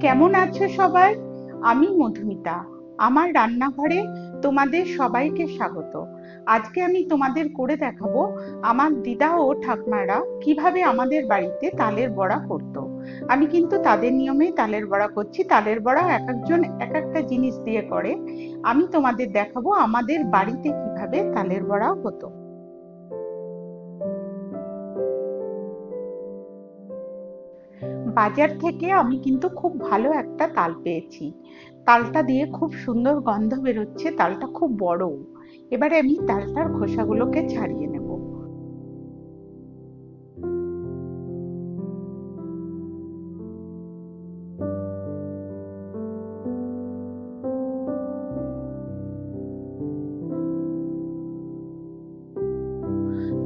কেমন আছো সবাই? আমি মধুমিতা। আমার রান্নাঘরে তোমাদের সবাইকে স্বাগত। আজকে আমি তোমাদের করে দেখাবো আমার দিদা ও ঠাকমারা কীভাবে আমাদের বাড়িতে তালের বড়া করতো। আমি কিন্তু তাদের নিয়মেই তালের বড়া করছি। তালের বড়া এক একজন এক একটা জিনিস দিয়ে করে। আমি তোমাদের দেখাবো আমাদের বাড়িতে কীভাবে তালের বড়া হতো। বাজার থেকে আমি কিন্তু খুব ভালো একটা তাল পেয়েছি। তালটা দিয়ে খুব সুন্দর গন্ধ বেরোচ্ছে, তালটা খুব বড় এবারে আমি তালটার খোসাগুলোকে ছাড়িয়ে নেব।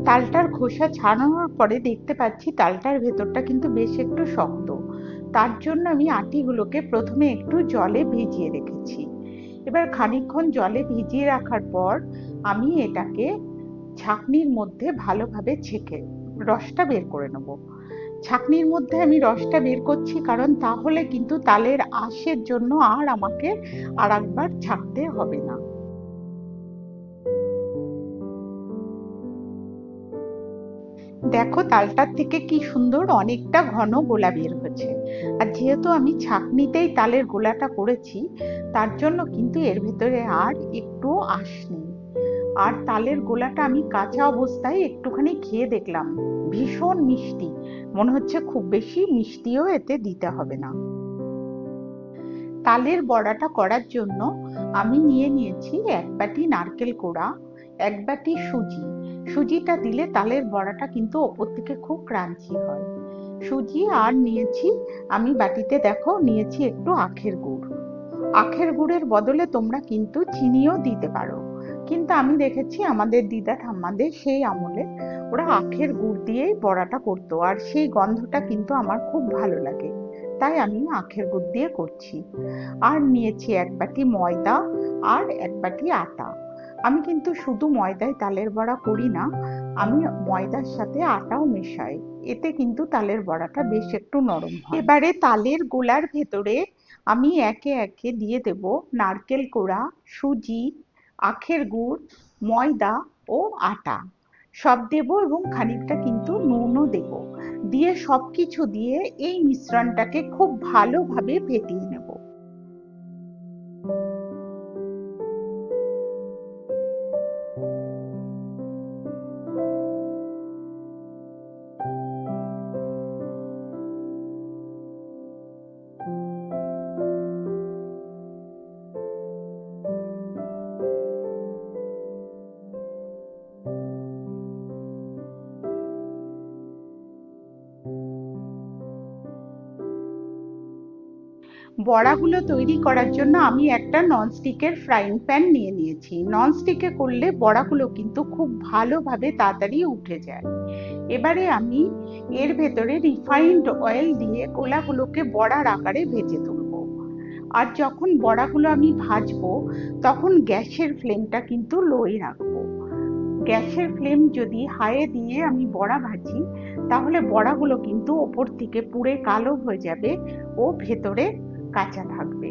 তালটার খোসা ছাড়ানোর পরে দেখতে পাচ্ছি তালটার ভেতরটা কিন্তু বেশ একটু শক্ত। তার জন্য আমি আটিগুলোকে প্রথমে একটু জলে ভিজিয়ে রেখেছি। এবার খানিকক্ষণ জলে ভিজিয়ে রাখার পর আমি এটাকে ছাকনির মধ্যে ভালোভাবে ছেঁকে, রসটা বের করে নেব। ছাকনির মধ্যে আমি রসটা বের করছি কারণ তাহলে কিন্তু তালের আঁশের জন্য আর আমাকে আর একবার ছাকতে হবে না। দেখো তালটার থেকে কি সুন্দর, অনেকটা ঘন গোলা বের হচ্ছে আর যেহেতু আমি ছাকনিতেই তালের গোলাটা করেছি, তার জন্য কিন্তু এর ভেতরে আর একটু আঁশ নেই। আর তালের গোলাটা আমি কাঁচা অবস্থায় একটুখানি খেয়ে দেখলাম। ভীষণ মিষ্টি। মনে হচ্ছে খুব বেশি মিষ্টিও এতে দিতে হবে না। তালের বড়াটা করার জন্য আমি নিয়ে নিয়েছি এক বাটি নারকেল কোড়া, এক বাটি সুজি সুজিটা দিলে তালের বড়াটা কিন্তু ওপর থেকে খুব ক্রাঞ্চি হয়। সুজি আর নিয়েছি, আমি বাটিতে দেখো নিয়েছি একটু আখের গুড়। আখের গুড়ের বদলে তোমরা কিন্তু চিনিও দিতে পারো। কিন্তু আমি দেখেছি আমাদের দিদা ঠাম্মাদের সেই আমলে ওরা আখের গুড় দিয়েই বড়াটা করতো আর সেই গন্ধটা কিন্তু আমার খুব ভালো লাগে। তাই আমি আখের গুড় দিয়ে করছি। আর নিয়েছি এক বাটি ময়দা আর এক বাটি আটা। আমি কিন্তু শুধু ময়দায় তালের বড়া করি না, আমি ময়দার সাথে আটাও মেশাই। এতে কিন্তু তালের বড়াটা বেশ একটু নরম হয়। এবারে তালের গোলার ভেতরে আমি একে একে দিয়ে দেব নারকেল কোড়া, সুজি, আখের গুড়, ময়দা ও আটা। সব দেব এবং খানিকটা কিন্তু নুনও দেব। দিয়ে সব কিছু দিয়ে এই মিশ্রণটাকে খুব ভালোভাবে ফেটিয়ে নেব। বড়াগুলো তৈরি করার জন্য আমি একটা ননস্টিকের ফ্রাইং প্যান নিয়ে নিয়েছি। ননস্টিকে করলে বড়াগুলো কিন্তু খুব ভালোভাবে তাড়াতাড়ি উঠে যায়। এবারে আমি এর ভেতরে রিফাইন্ড অয়েল দিয়ে কোলাগুলোকে বড়ার আকারে ভেজে তুলব। আর যখন বড়াগুলো আমি ভাজবো, তখন গ্যাসের ফ্লেমটা কিন্তু লোয়ে রাখব। গ্যাসের ফ্লেম যদি হাইয়ে দিয়ে আমি বড়া ভাজি, তাহলে বড়াগুলো কিন্তু ওপর থেকে পুড়ে কালো হয়ে যাবে ও ভেতরে কাঁচা থাকবে।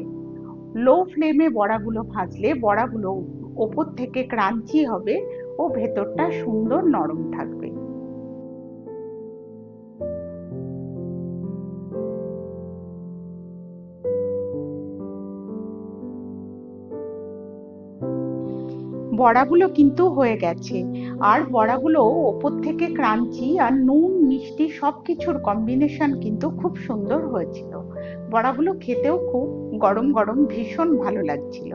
লো ফ্লেমে বড়াগুলো ভাজলে বড়াগুলো ওপর থেকে ক্রাঞ্চি হবে ও ভেতরটা সুন্দর নরম থাকবে। বড়াগুলো কিন্তু হয়ে গেছে। আর বড়াগুলো ওপর থেকে ক্রাঞ্চি আর নুন, মিষ্টি সব কিছুর কম্বিনেশন কিন্তু খুব সুন্দর হয়েছিল। বড়াগুলো খেতেও খুব গরম গরম ভীষণ ভালো লাগছিল।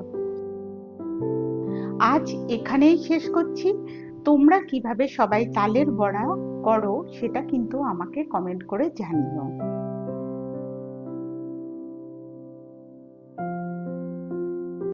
আজ এখানেই শেষ করছি। তোমরা কীভাবে সবাই তালের বড়া করো সেটা কিন্তু আমাকে কমেন্ট করে জানিও।